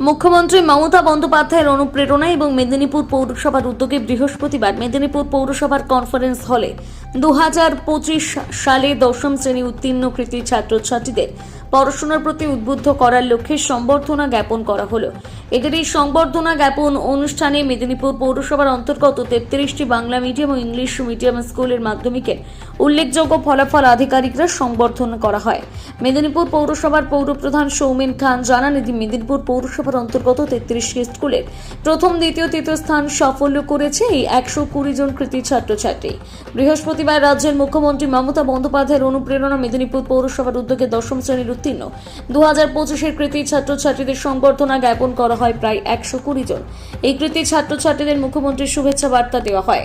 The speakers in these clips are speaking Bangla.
মুখ্যমন্ত্রী মমতা বন্দ্যোপাধ্যায়ের অনুপ্রেরণা এবং মেদিনীপুর পৌরসভার উদ্যোগে বৃহস্পতিবার মেদিনীপুর পৌরসভার কনফারেন্স হলে দু সালে দশম শ্রেণি উত্তীর্ণ কৃতি ছাত্রছাত্রীদের পড়াশোনার প্রতি উদ্বুদ্ধ করার লক্ষ্যে সম্বর্ধনা জ্ঞাপন করা হলো। এদের এই সংবর্ধনা জ্ঞাপন অনুষ্ঠানে মেদিনীপুর পৌরসভার অন্তর্গত তেত্রিশটি বাংলা মিডিয়াম ও ইংলিশ মিডিয়াম স্কুলের মাধ্যমিকের উল্লেখযোগ্য ফলাফল আধিকারিকরা সংবর্ধনা করা হয়। মেদিনীপুর পৌরসভার পৌরপ্রধান সৌমেন খান জানান, এদিন মেদিনীপুর পৌরসভার অন্তর্গত তেত্রিশটি স্কুলের প্রথম, দ্বিতীয়, তৃতীয় স্থান সাফল্য করেছে এই একশো কুড়ি জন কৃতি ছাত্রছাত্রী। বৃহস্পতিবার রাজ্যের মুখ্যমন্ত্রী মমতা বন্দ্যোপাধ্যায়ের অনুপ্রেরণা মেদিনীপুর পৌরসভার উদ্যোগে দশম শ্রেণির উত্তীর্ণ। দু হাজার পঁচিশের কৃতি ছাত্রছাত্রীদের সংবর্ধনা জ্ঞাপন করা হয় প্রায় একশো কুড়ি জন। এই কৃতি ছাত্রছাত্রীদের মুখ্যমন্ত্রীর শুভেচ্ছা বার্তা দেওয়া হয়।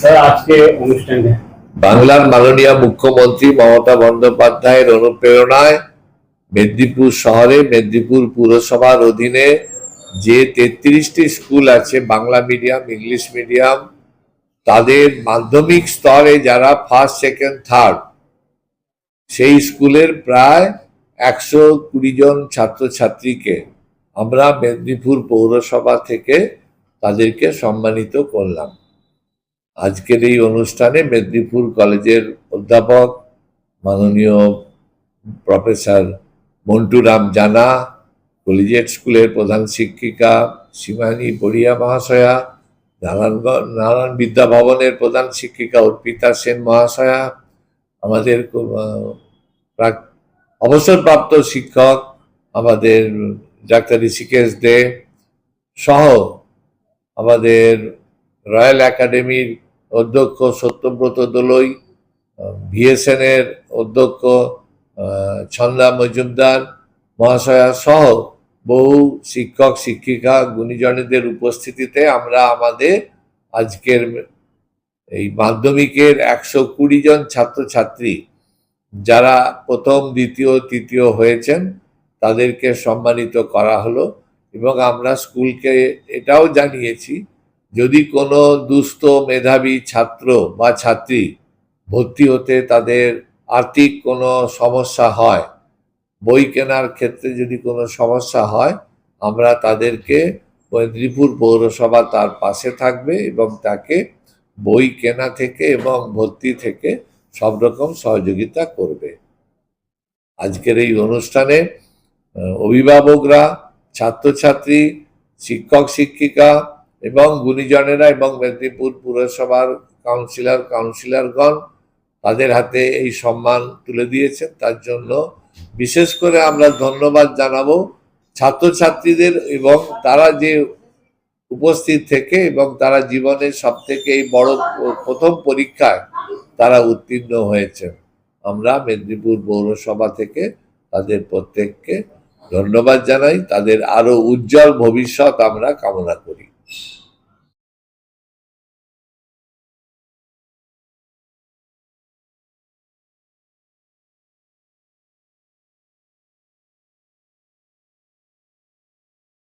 স্যার, আজকে বাংলার মাননীয় মুখ্যমন্ত্রী মমতা বন্দ্যোপাধ্যায়ের অনুপ্রেরণায় মেদিনীপুর শহরে, মেদিনীপুর পুরসভার অধীনে যে তেত্রিশটি স্কুল আছে, বাংলা মিডিয়াম, ইংলিশ মিডিয়াম, তাদের মাধ্যমিক স্তরে যারা ফার্স্ট সেকেন্ড থার্ড সেই স্কুলের প্রায় একশো কুড়ি জন ছাত্রছাত্রীকে আমরা মেদিনীপুর পৌরসভা থেকে তাদেরকে সম্মানিত করলাম। আজকের এই অনুষ্ঠানে মেদিনীপুর কলেজের অধ্যাপক মাননীয় প্রফেসর মন্টুরাম জানা, কলেজিয়েট স্কুলের প্রধান শিক্ষিকা সীমানী বড়িয়া মহাশয়া নারায়ণগঞ্জ নারায়ণ বিদ্যা ভবনের প্রধান শিক্ষিকা অর্পিতা সেন মহাশয়া, আমাদের অবসরপ্রাপ্ত শিক্ষক আমাদের ডাক্তার ঋষিকেশ দে, সহ আমাদের রয়্যাল একাডেমির অধ্যক্ষ সত্যব্রত দোলই ভিএসএন এর অধ্যক্ষ ছন্দা মজুমদার, মহাশয়া সহ বহু শিক্ষক, শিক্ষিকা, গুণীজনদের উপস্থিতিতে আমরা আমাদের আজকের এই মাধ্যমিকের একশো কুড়ি জন ছাত্রছাত্রী যারা প্রথম, দ্বিতীয়, তৃতীয় হয়েছেন, তাদেরকে সম্মানিত করা হলো এবং আমরা স্কুলকে এটাও জানিয়েছি যদি কোনো দুস্থ মেধাবী ছাত্র বা ছাত্রী ভর্তি হতে তাদের আর্থিক কোনো সমস্যা হয়, বই কেনার ক্ষেত্রে যদি কোনো সমস্যা হয়, আমরা তাদেরকে মেদিনীপুর পৌরসভা তার পাশে থাকবে এবং তাকে বই কেনা থেকে এবং ভর্তি থেকে সব রকম সহযোগিতা করবে। আজকের এই অনুষ্ঠানে অভিভাবকরা, ছাত্রছাত্রী শিক্ষক শিক্ষিকা এবং গুণীজনেরা এবং মেদিনীপুর পুরসভার কাউন্সিলর, কাউন্সিলরগণ তাদের হাতে এই সম্মান তুলে দিয়েছেন। তার জন্য বিশেষ করে আমরা ধন্যবাদ জানাব ছাত্রছাত্রীদের এবং তারা যে উপস্থিত থেকে এবং তারা জীবনের সব থেকে এই বড় প্রথম পরীক্ষায় তারা উত্তীর্ণ হয়েছেন আমরা মেদিনীপুর পৌরসভা থেকে তাদের প্রত্যেককে ধন্যবাদ জানাই। তাদের আরও উজ্জ্বল ভবিষ্যৎ আমরা কামনা করি। Yes.